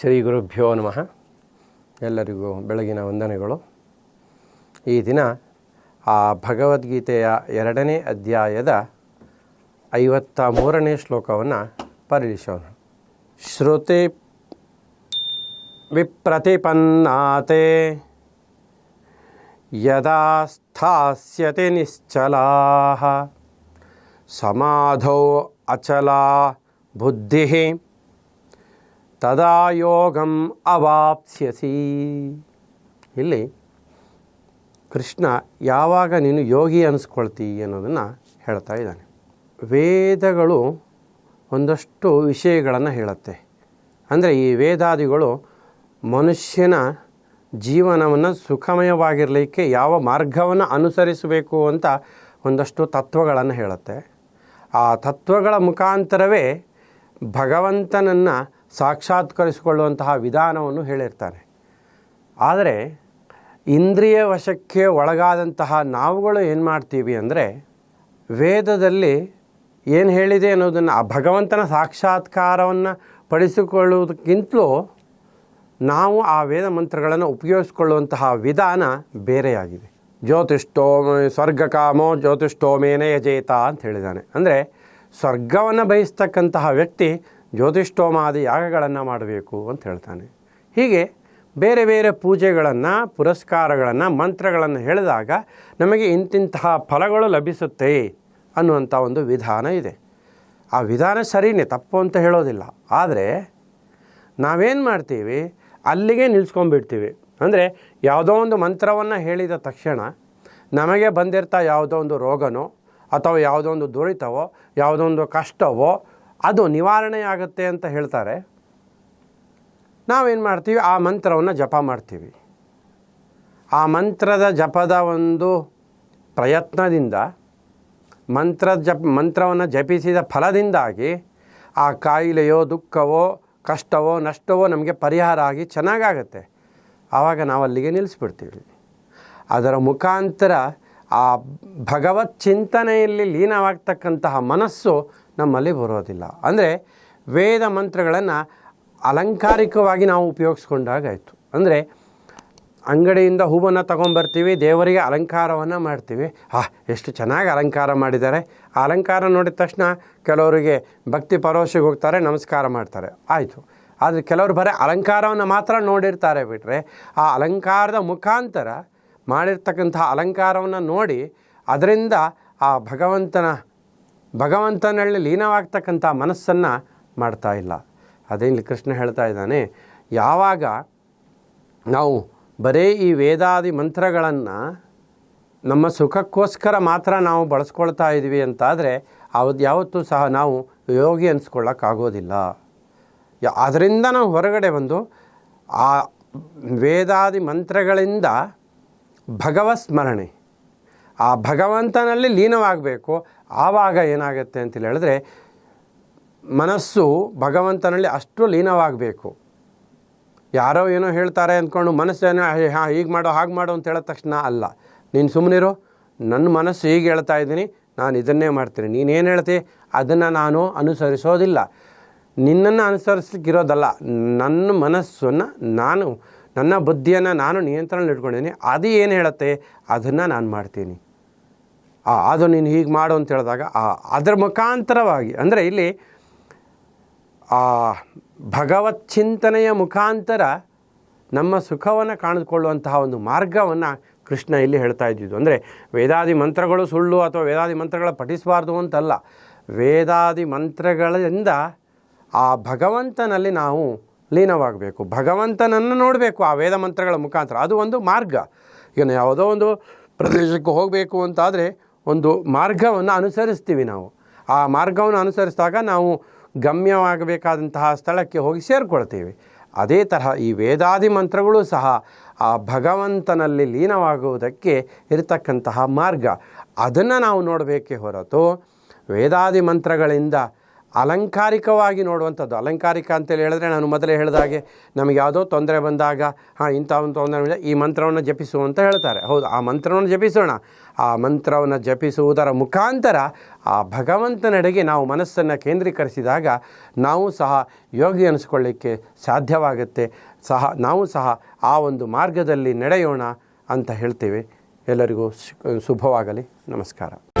ಶ್ರೀ ಗುರುಭ್ಯೋ ನಮಃ. ಎಲ್ಲರಿಗೂ ಬೆಳಗಿನ ವಂದನೆಗಳು. ಈ ದಿನ ಆ ಭಗವದ್ಗೀತೆಯ ಎರಡನೇ ಅಧ್ಯಾಯದ ಐವತ್ತ ಮೂರನೇ ಶ್ಲೋಕವನ್ನು ಪರಿಶೋಣ ಶ್ರುತಿ ವಿಪ್ರತಿಪನ್ನಾತೆ ಯದಾ ಸ್ಥಾಸ್ಯತೆ ನಿಶ್ಚಲಾ. ಸಮಾಧೌ ಅಚಲಾ ಬುದ್ಧಿ. ತದಾ ಯೋಗಂ ಅವಾಪ್ಸ್ಯಸಿ ಇಲ್ಲಿ ಕೃಷ್ಣ ಯಾವಾಗ ನೀನು ಯೋಗಿ ಅನಿಸ್ಕೊಳ್ತಿ ಅನ್ನೋದನ್ನು ಹೇಳ್ತಾ ಇದ್ದಾನೆ. ವೇದಗಳು ಒಂದಷ್ಟು ವಿಷಯಗಳನ್ನು ಹೇಳುತ್ತೆ. ಅಂದರೆ ಈ ವೇದಾದಿಗಳು ಮನುಷ್ಯನ ಜೀವನವನ್ನು ಸುಖಮಯವಾಗಿರಲಿಕ್ಕೆ ಯಾವ ಮಾರ್ಗವನ್ನು ಅನುಸರಿಸಬೇಕು ಅಂತ ಒಂದಷ್ಟು ತತ್ವಗಳನ್ನು ಹೇಳುತ್ತೆ. ಆ ತತ್ವಗಳ ಮುಖಾಂತರವೇ ಭಗವಂತನನ್ನು ಸಾಕ್ಷಾತ್ಕರಿಸಿಕೊಳ್ಳುವಂತಹ ವಿಧಾನವನ್ನು ಹೇಳಿರ್ತಾನೆ ಆದರೆ ಇಂದ್ರಿಯ ವಶಕ್ಕೆ ಒಳಗಾದಂತಹ ನಾವುಗಳು ಏನು ಮಾಡ್ತೀವಿ ಅಂದರೆ ವೇದದಲ್ಲಿ ಏನು ಹೇಳಿದೆ ಅನ್ನೋದನ್ನು ಆ ಭಗವಂತನ ಸಾಕ್ಷಾತ್ಕಾರವನ್ನು ಪಡಿಸಿಕೊಳ್ಳುವುದಕ್ಕಿಂತಲೂ ನಾವು ಆ ವೇದ ಮಂತ್ರಗಳನ್ನು ಉಪಯೋಗಿಸ್ಕೊಳ್ಳುವಂತಹ ವಿಧಾನ ಬೇರೆಯಾಗಿದೆ. ಜ್ಯೋತಿಷ್ಠೋಮ ಸ್ವರ್ಗಕಾಮೋ ಜ್ಯೋತಿಷ್ಠೋಮೇನ ಯಜೇತ ಅಂತ ಹೇಳಿದ್ದಾನೆ ಅಂದರೆ ಸ್ವರ್ಗವನ್ನು ಬಯಸ್ತಕ್ಕಂತಹ ವ್ಯಕ್ತಿ ಜ್ಯೋತಿಷ್ಠೋಮಾದಿ ಯಾಗಗಳನ್ನು ಮಾಡಬೇಕು ಅಂತ ಹೇಳ್ತಾನೆ. ಹೀಗೆ ಬೇರೆ ಬೇರೆ ಪೂಜೆಗಳನ್ನು, ಪುರಸ್ಕಾರಗಳನ್ನು, ಮಂತ್ರಗಳನ್ನು ಹೇಳಿದಾಗ ನಮಗೆ ಇಂತಿಂತಹ ಫಲಗಳು ಲಭಿಸುತ್ತೆ ಅನ್ನುವಂಥ ಒಂದು ವಿಧಾನ ಇದೆ. ಆ ವಿಧಾನ ಸರಿಯೇ ತಪ್ಪು ಅಂತ ಹೇಳೋದಿಲ್ಲ. ಆದರೆ ನಾವೇನು ಮಾಡ್ತೀವಿ? ಅಲ್ಲಿಗೆ ನಿಲ್ಸ್ಕೊಂಡ್ಬಿಡ್ತೀವಿ. ಅಂದರೆ ಯಾವುದೋ ಒಂದು ಮಂತ್ರವನ್ನು ಹೇಳಿದ ತಕ್ಷಣ ನಮಗೆ ಬಂದಿರ್ತಾ ಯಾವುದೋ ಒಂದು ರೋಗನೋ ಅಥವಾ ಯಾವುದೋ ಒಂದು ದುರಿತವೋ, ಯಾವುದೋ ಒಂದು ಕಷ್ಟವೋ ಅದು ನಿವಾರಣೆ ಆಗುತ್ತೆ ಅಂತ ಹೇಳ್ತಾರೆ. ನಾವೇನು ಮಾಡ್ತೀವಿ? ಆ ಮಂತ್ರವನ್ನು ಜಪ ಮಾಡ್ತೀವಿ. ಆ ಮಂತ್ರದ ಜಪದ ಒಂದು ಪ್ರಯತ್ನದಿಂದ, ಮಂತ್ರ ಜಪ, ಮಂತ್ರವನ್ನು ಜಪಿಸಿದ ಫಲದಿಂದಾಗಿ ಆ ಕಾಯಿಲೆಯೋ, ದುಃಖವೋ, ಕಷ್ಟವೋ, ನಷ್ಟವೋ ನಮಗೆ ಪರಿಹಾರ ಆಗಿ ಚೆನ್ನಾಗಾಗತ್ತೆ. ಆವಾಗ ನಾವು ಅಲ್ಲಿಗೆ ನಿಲ್ಲಿಸ್ಬಿಡ್ತೀವಿ. ಅದರ ಮುಖಾಂತರ ಆ ಭಗವತ್ ಚಿಂತನೆಯಲ್ಲಿ ಲೀನವಾಗ್ತಕ್ಕಂತಹ ಮನಸ್ಸು ನಮ್ಮಲ್ಲಿ ಬರೋದಿಲ್ಲ. ಅಂದರೆ ವೇದ ಮಂತ್ರಗಳನ್ನು ಅಲಂಕಾರಿಕವಾಗಿ ನಾವು ಉಪಯೋಗಿಸ್ಕೊಂಡಾಗಾಯಿತು ಅಂದರೆ ಅಂಗಡಿಯಿಂದ ಹೂವನ್ನು ತೊಗೊಂಬರ್ತೀವಿ, ದೇವರಿಗೆ ಅಲಂಕಾರವನ್ನು ಮಾಡ್ತೀವಿ. ಆ ಎಷ್ಟು ಚೆನ್ನಾಗಿ ಅಲಂಕಾರ ಮಾಡಿದ್ದಾರೆ. ಆ ಅಲಂಕಾರ ನೋಡಿದ ತಕ್ಷಣ ಕೆಲವರಿಗೆ ಭಕ್ತಿ ಪರೋಶಿಗೆ ಹೋಗ್ತಾರೆ, ನಮಸ್ಕಾರ ಮಾಡ್ತಾರೆ. ಆಯಿತು. ಆದರೆ ಕೆಲವರು ಬರೀ ಅಲಂಕಾರವನ್ನು ಮಾತ್ರ ನೋಡಿರ್ತಾರೆ ಬಿಟ್ಟರೆ ಆ ಅಲಂಕಾರದ ಮುಖಾಂತರ ಮಾಡಿರ್ತಕ್ಕಂಥ ಅಲಂಕಾರವನ್ನು ನೋಡಿ, ಅದರಿಂದ ಆ ಭಗವಂತನ ಭಗವಂತನಲ್ಲಿ ಲೀನವಾಗ್ತಕ್ಕಂಥ ಮನಸ್ಸನ್ನು ಮಾಡ್ತಾ ಇಲ್ಲ. ಅದೇ ಇಲ್ಲಿ ಕೃಷ್ಣ ಹೇಳ್ತಾ ಇದ್ದಾನೆ, ಯಾವಾಗ ನಾವು ಬರೀ ಈ ವೇದಾದಿ ಮಂತ್ರಗಳನ್ನು ನಮ್ಮ ಸುಖಕ್ಕೋಸ್ಕರ ಮಾತ್ರ ನಾವು ಬಳಸ್ಕೊಳ್ತಾ ಇದ್ದೀವಿ ಅಂತಾದರೆ ಅವತ್ತು ಯಾವತ್ತೂ ಸಹ ನಾವು ಯೋಗಿ ಅನಿಸ್ಕೊಳ್ಳೋಕ್ಕಾಗೋದಿಲ್ಲ. ಯಾ ಅದರಿಂದ ನಾವು ಹೊರಗಡೆ ಬಂದು ಆ ವೇದಾದಿ ಮಂತ್ರಗಳಿಂದ ಭಗವತ್ ಸ್ಮರಣೆ ಆ ಭಗವಂತನಲ್ಲಿ ಲೀನವಾಗಬೇಕು. ಆವಾಗ ಏನಾಗುತ್ತೆ ಅಂತ ಹೇಳಿದ್ರೆ, ಮನಸ್ಸು ಭಗವಂತನಲ್ಲಿ ಅಷ್ಟು ಲೀನವಾಗಬೇಕು. ಯಾರೋ ಏನೋ ಹೇಳ್ತಾರೆ ಅಂದ್ಕೊಂಡು ಮನಸ್ಸೇನೋ ಹಾಂ ಹೀಗೆ ಮಾಡೋ, ಹಾಗೆ ಮಾಡೋ ಅಂತ ಹೇಳಿದ ತಕ್ಷಣ ಅಲ್ಲ. ನೀನು ಸುಮ್ಮನಿರು ನನ್ನ ಮನಸ್ಸು ಹೀಗೆ ಹೇಳ್ತಾ ಇದ್ದೀನಿ. ನಾನು ಇದನ್ನೇ ಮಾಡ್ತೀನಿ. ನೀನೇನು ಹೇಳ್ತಿ? ಅದನ್ನು ನಾನು ಅನುಸರಿಸೋದಿಲ್ಲ. ನಿನ್ನನ್ನು ಅನುಸರಿಸ್ಲಿಕ್ಕಿರೋದಲ್ಲ. ನನ್ನ ಮನಸ್ಸನ್ನು ನಾನು, ನನ್ನ ಬುದ್ಧಿಯನ್ನು ನಾನು ನಿಯಂತ್ರಣ ಇಟ್ಕೊಂಡಿದ್ದೀನಿ ಅದು ಏನು ಹೇಳುತ್ತೆ? ಅದನ್ನು ನಾನು ಮಾಡ್ತೀನಿ. ಅದು ನೀನು ಹೀಗೆ ಮಾಡು ಅಂತ ಹೇಳಿದಾಗ ಅದರ ಮುಖಾಂತರವಾಗಿ, ಅಂದರೆ ಇಲ್ಲಿ ಆ ಭಗವತ್ ಚಿಂತನೆಯ ಮುಖಾಂತರ ನಮ್ಮ ಸುಖವನ್ನು ಕಾಣಿದುಕೊಳ್ಳುವಂತಹ ಒಂದು ಮಾರ್ಗವನ್ನು ಕೃಷ್ಣ ಇಲ್ಲಿ ಹೇಳ್ತಾ ಇದ್ದಿದ್ದು. ಅಂದರೆ ವೇದಾದಿ ಮಂತ್ರಗಳು ಸುಳ್ಳು ಅಥವಾ ವೇದಾದಿ ಮಂತ್ರಗಳ ಪಠಿಸಬಾರ್ದು ಅಂತಲ್ಲ. ವೇದಾದಿ ಮಂತ್ರಗಳಿಂದ ಆ ಭಗವಂತನಲ್ಲಿ ನಾವು ಲೀನವಾಗಬೇಕು. ಭಗವಂತನನ್ನು ನೋಡಬೇಕು ಆ ವೇದ ಮಂತ್ರಗಳ ಮುಖಾಂತರ. ಅದು ಒಂದು ಮಾರ್ಗ. ಈಗ ಯಾವುದೋ ಒಂದು ಪ್ರದೇಶಕ್ಕೆ ಹೋಗಬೇಕು ಅಂತಾದರೆ ಒಂದು ಮಾರ್ಗವನ್ನು ಅನುಸರಿಸ್ತೀವಿ ನಾವು. ಆ ಮಾರ್ಗವನ್ನು ಅನುಸರಿಸಿದಾಗ ನಾವು ಗಮ್ಯವಾಗಬೇಕಾದಂತಹ ಸ್ಥಳಕ್ಕೆ ಹೋಗಿ ಸೇರಿಕೊಳ್ತೀವಿ. ಅದೇ ತರಹ ಈ ವೇದಾದಿ ಮಂತ್ರಗಳು ಸಹ ಆ ಭಗವಂತನಲ್ಲಿ ಲೀನವಾಗುವುದಕ್ಕೆ ಇರತಕ್ಕಂತಹ ಮಾರ್ಗ. ಅದನ್ನು ನಾವು ನೋಡಬೇಕೇ ಹೊರತು ವೇದಾದಿ ಮಂತ್ರಗಳಿಂದ ಅಲಂಕಾರಿಕವಾಗಿ ನೋಡುವಂಥದ್ದು. ಅಲಂಕಾರಿಕ ಅಂತೇಳಿ ಹೇಳಿದ್ರೆ ನಾನು ಮೊದಲೇ ಹೇಳಿದ ಹಾಗೆ ನಮಗೆ ಯಾವುದೋ ತೊಂದರೆ ಬಂದಾಗ, ಹಾಂ, ಇಂಥ ಒಂದು ತೊಂದರೆ ಈ ಮಂತ್ರವನ್ನು ಜಪಿಸು ಅಂತ ಹೇಳ್ತಾರೆ. ಹೌದು, ಆ ಮಂತ್ರವನ್ನು ಜಪಿಸೋಣ. ಆ ಮಂತ್ರವನ್ನು ಜಪಿಸುವುದರ ಮುಖಾಂತರ ಆ ಭಗವಂತನೆಡೆಗೆ ನಾವು ಮನಸ್ಸನ್ನು ಕೇಂದ್ರೀಕರಿಸಿದಾಗ ನಾವು ಸಹ ಯೋಗಿ ಅನಿಸ್ಕೊಳ್ಳಿಕ್ಕೆ ಸಾಧ್ಯವಾಗುತ್ತೆ. ಸಹ ನಾವು ಸಹ ಆ ಒಂದು ಮಾರ್ಗದಲ್ಲಿ ನಡೆಯೋಣ ಅಂತ ಹೇಳ್ತೇವೆ. ಎಲ್ಲರಿಗೂ ಶುಭವಾಗಲಿ. ನಮಸ್ಕಾರ.